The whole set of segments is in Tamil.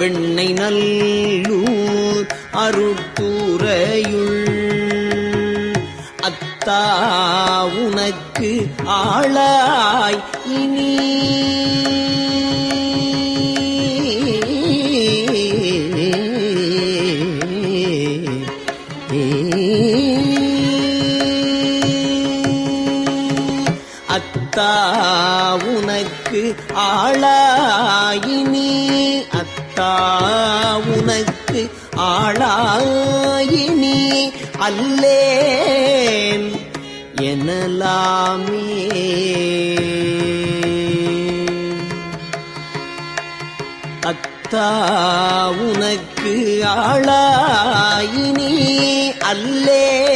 வெண்ணை நல்லூர் அருட்டுறையுள் அத்தா உனக்கு ஆளாய் இனி உனக்கு ஆளாயினி அல்லே.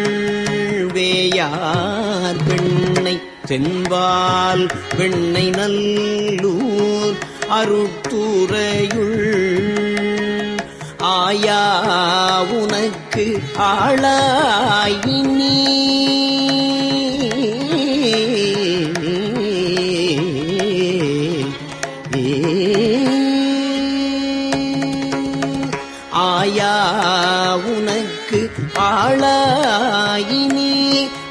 வேயார் பெண்ணை தென்பால் வெண்ணை நல்லூர் அருட்டுறையுள் ஆயா உனக்கு ஆளாயினி. ஆயா உனக்கு ஆளா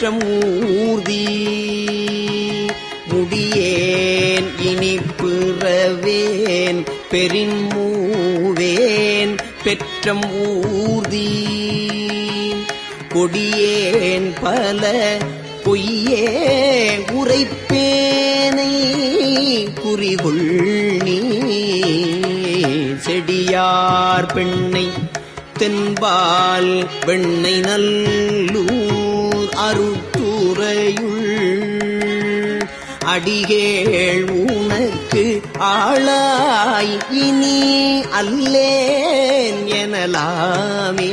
முற்றம் ஊர்தி முடியேன் இனி பிறவேன் பெரின்மூவேன் பெற்றம் ஊர்தி. கொடியேன் பல பொய்யே உரைப்பேனை குறிகொள் நீ செடியார் பெண்ணை தென்பால் வெண்ணை நல்லூர். அருத்துறையுள் அடிகேள் உனக்கு ஆளாய் இனி அல்லேன் எனலாமே.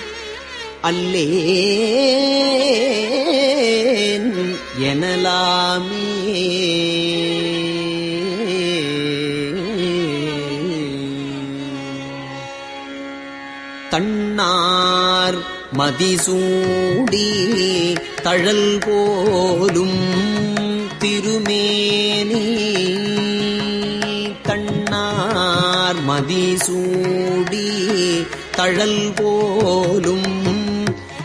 அல்லேன் எனலாமே. தன்னார் மதிசூடி தழல் போலும் திருமேனி. தன்னார் மதிசூடி தழல் போலும்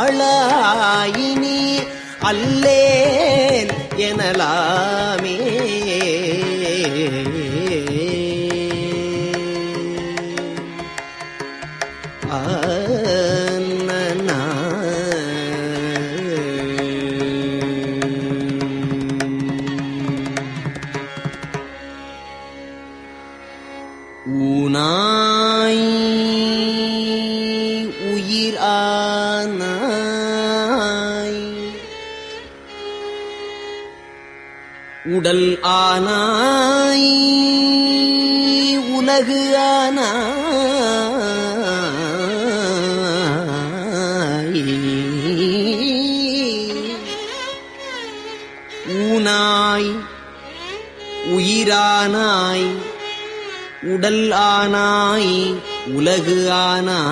ஆளாயினி அல்லேன் எனலாம். உடல் ஆனாய் உலகு ஆனாய். ஊனாய் உயிரானாய் உடல் ஆனாய் உலகு ஆனாய்.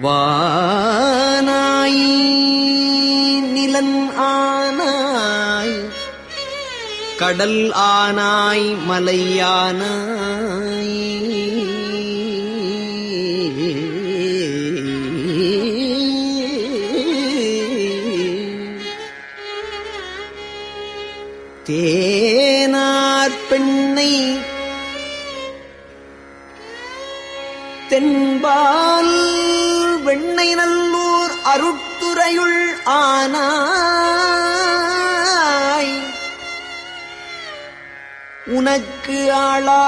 வா கடல் ஆனாய் மலையானாய் தேனார் பெண்ணை தென்பால் வெண்ணை நல்லூர் அருட்துறையுள் ஆனாய் உனக்கு ஆளா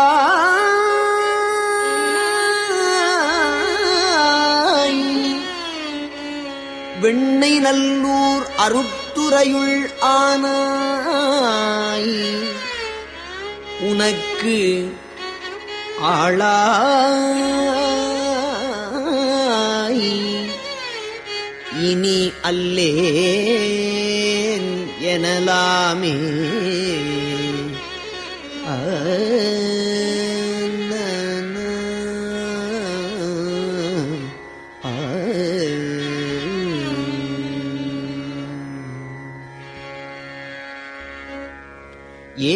வெண்ணை நல்லூர் அருத்துறையுள் ஆனாய். உனக்கு ஆளாய். இனி அல்லேன் எனலாமே.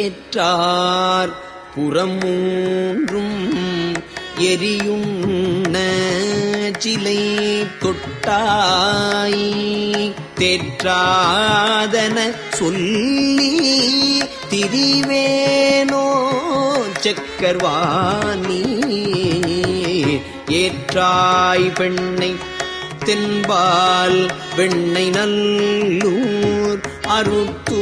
ஏற்றார் புறமூன்றும் எரியும் சிலை தொட்டாய் தேற்றாதன சொல்லி திரிவேனோ சக்கர்வாணி. ஏற்றாய் பெண்ணை தென்பால் வெண்ணை நல்லூர் அருத்து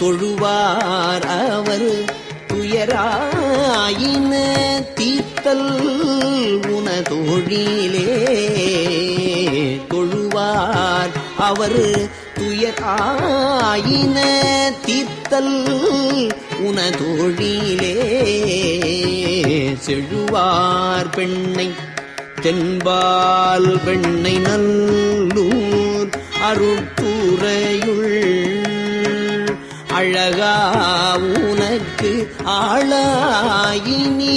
தொழுவார் அவர். துயராயின தீர்த்தல் உனதொழிலே. தொழுவார் அவர். துயராயின தீர்த்தல் உனதொழிலே. செழுவார் பெண்ணை தென்பால் பெண்ணை நல்லூர். அருட்புறையுள் அழகா உனக்கு ஆளாயினி.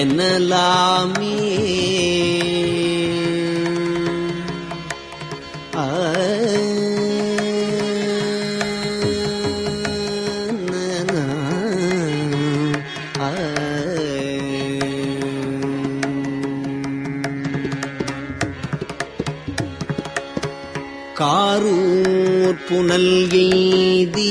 எனலாமே காரூர் புனல் எய்தி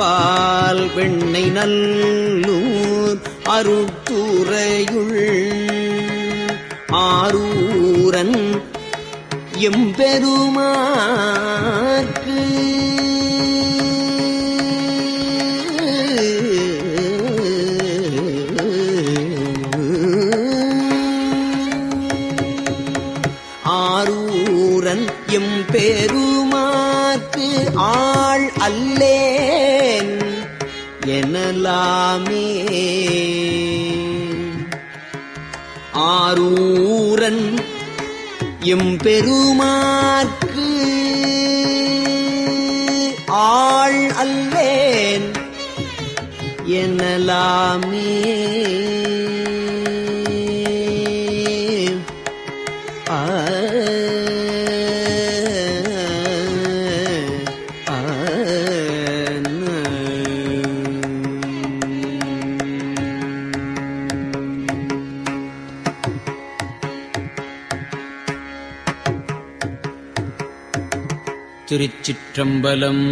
தென்பால் வெண்ணை நல்லூர் அருத்துறையுள் ஆரூரன் எம்பெருமாற்கு. ஆரூரன் எம்பெரும் எம்பெருமாற்கு ஆள் அல்லேன் எனலாமே. ஆரூரன் எம்பெருமாற்கு ஆள் அல்லேன் எனலாமே. திருச்சிற்றம்பலம்.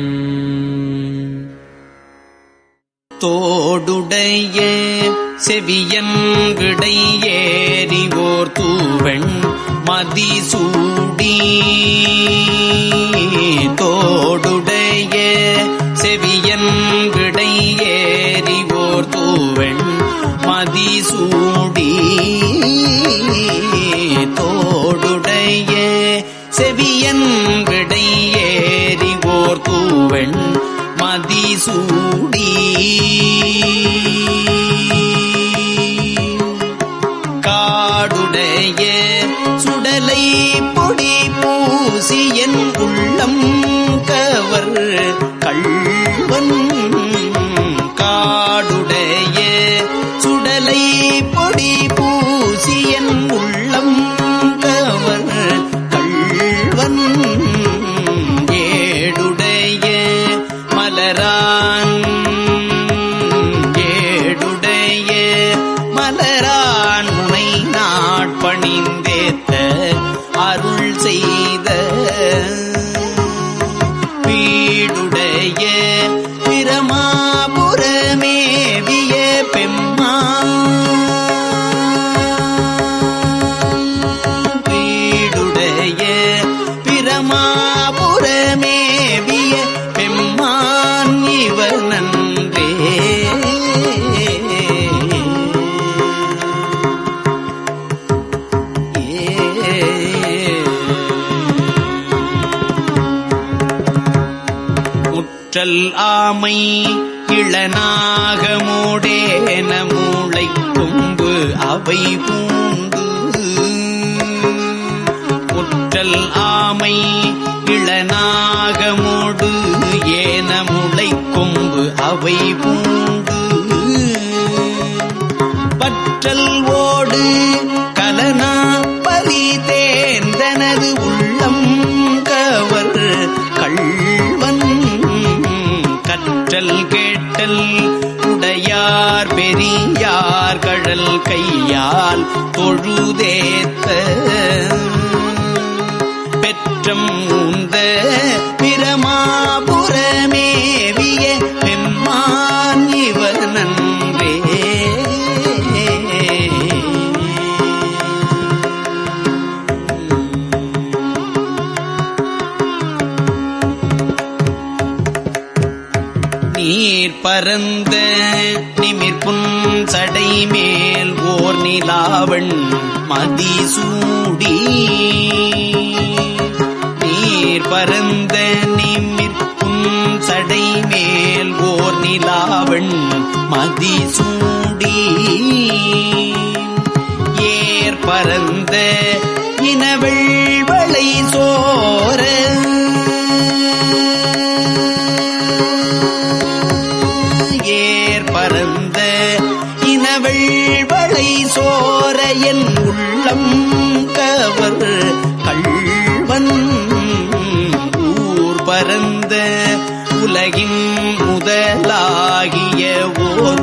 தோடுடைய செவியன் விடையேறிவோர் தூவெண் மதிசூடி. தோ விடையேறிவோர் மதிசூடி காடுடைய சுடலை பொடி பூசி என் உள்ளம் முற்றல் இளனாக மூடேன மூளை கொம்பு அவை பூந்து முற்றல் ஆமை இளனாக மூடு ஏன முளை கொம்பு அவை பூ கையால் தொழுதேத்த. பெற்றம் உந்த பிரமாபுரமேவிய பெம்மான் இவர் நன்றே. நீர் பரந்த நிமிர்புன் சடை மேல் ஓர் நிலாவண் மதிசூடி. நீர் பரந்த நிமிர்புன் சடை மேல் ஓர் நிலாவண் மதிசூடி. ஏர் பரந்த இனவள் வளை சோ முதலாகிய ஓர்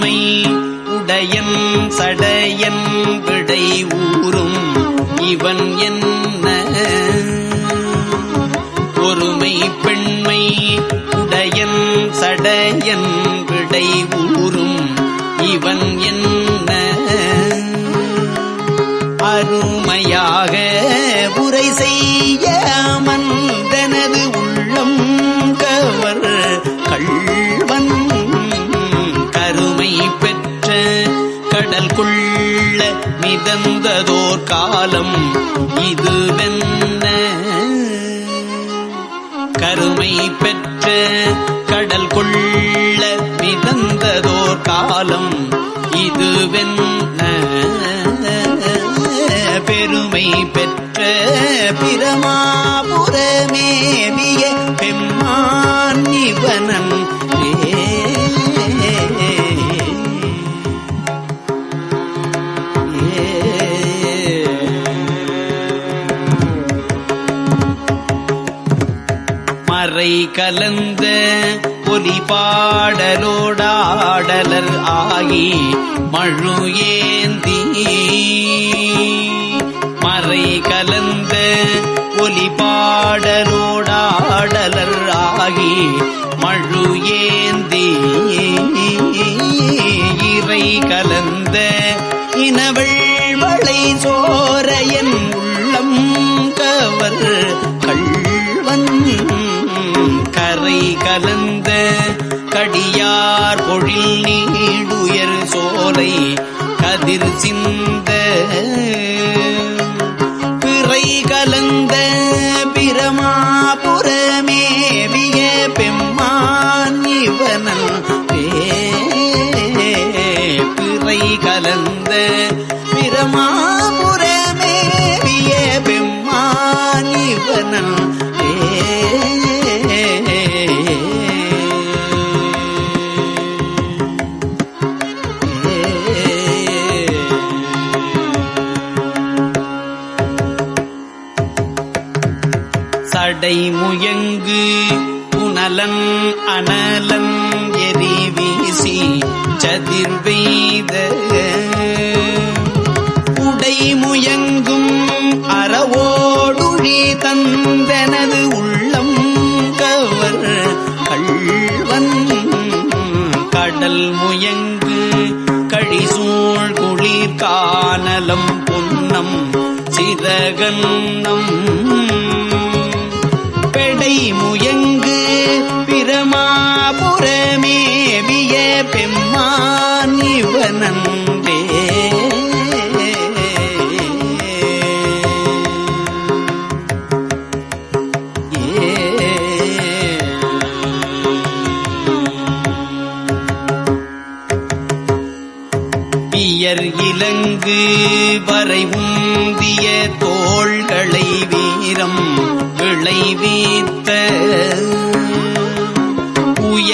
இவன் என்ன? ஒருமை பெண்மை உடையன் சடையன் விடை ஊரும் இவன் என்ன? அருமையாக உரை செய்ய ஏந்தி. மறை கலந்த ஒலிபாடலோடாடலர் ஆகி மழு ஏந்தி. இறை கலந்த இனவள் மழை சோ கதிர் புனலன் அனலன் எரி வீசி சதிர்வெய்த உடை முயங்கும் அறவோடுழி தந்தனது உள்ளம் கவர் கள்வன். கடல் முயங்கு கழிசூழ் குளிர் காணலம் பொன்னம் சிறகன்னம். பெடை முயங்கு பிரமாபுரமேவிய பெம்மான் இவனந்தே பியர் இலங்கு வரை உந்திய தோள்களை வீரம் விளைவித்த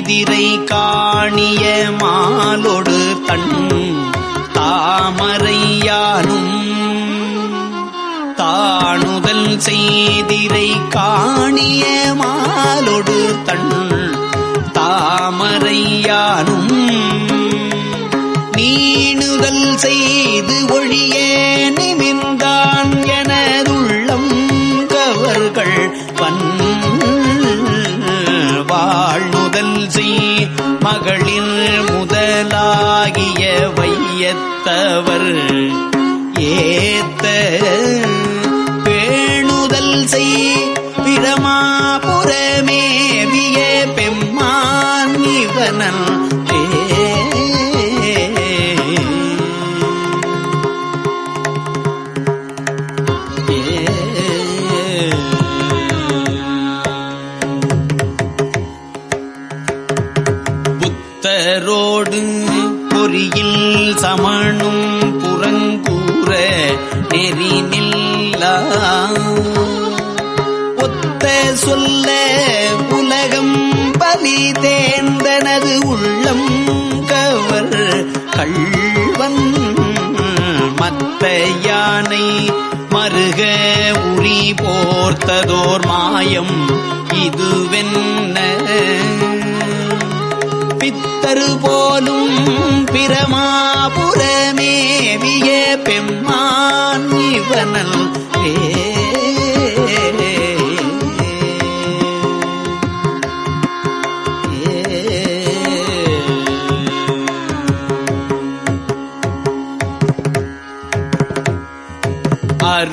செய்திரை காணிய மாலொடு தன் தாமரையானும் தானுதல் செய்திரை காணிய மாலொடு தன் தாமரையானும் நீணுதல் செய்து ஒழிய நிமி மகளிர் முதலாகிய வையத்தவர் ஏத்த போர்த்ததோர் மாயம் இதுவென்ன? பித்தரு போலும் பிரமாபுரமேவிய பெம்மான் இவனல் ஏ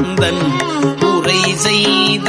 சம்பந்தன் உரை செய்த